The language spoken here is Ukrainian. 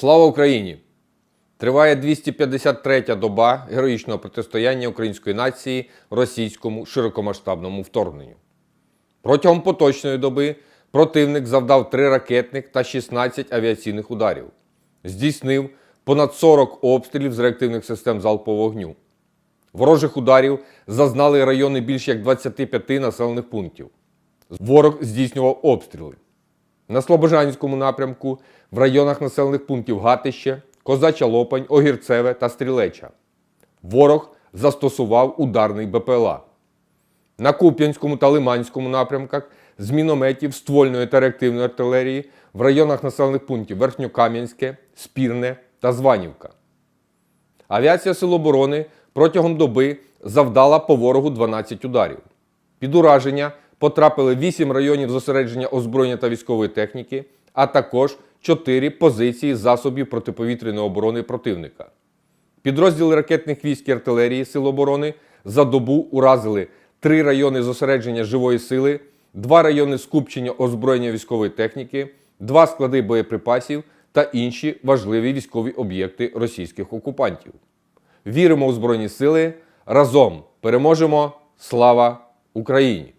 Слава Україні! Триває 253-я доба героїчного протистояння української нації російському широкомасштабному вторгненню. Протягом поточної доби противник завдав 3 ракетних та 16 авіаційних ударів, здійснив понад 40 обстрілів з реактивних систем залпового вогню. Ворожих ударів зазнали райони більш як 25 населених пунктів. Ворог здійснював обстріли. На Слобожанському напрямку в районах населених пунктів Гатище, Козача Лопань, Огірцеве та Стрілеча. Ворог застосував ударний БПЛА. На Куп'янському та Лиманському напрямках з мінометів ствольної та реактивної артилерії в районах населених пунктів Верхньокам'янське, Спірне та Званівка. Авіація Сил оборони протягом доби завдала по ворогу 12 ударів. Під ураження потрапили 8 районів зосередження озброєння та військової техніки, а також 4 позиції засобів протиповітряної оборони противника. Підрозділи ракетних військ і артилерії Сил оборони за добу уразили 3 райони зосередження живої сили, 2 райони скупчення озброєння військової техніки, 2 склади боєприпасів та інші важливі військові об'єкти російських окупантів. Віримо у Збройні Сили. Разом переможемо! Слава Україні!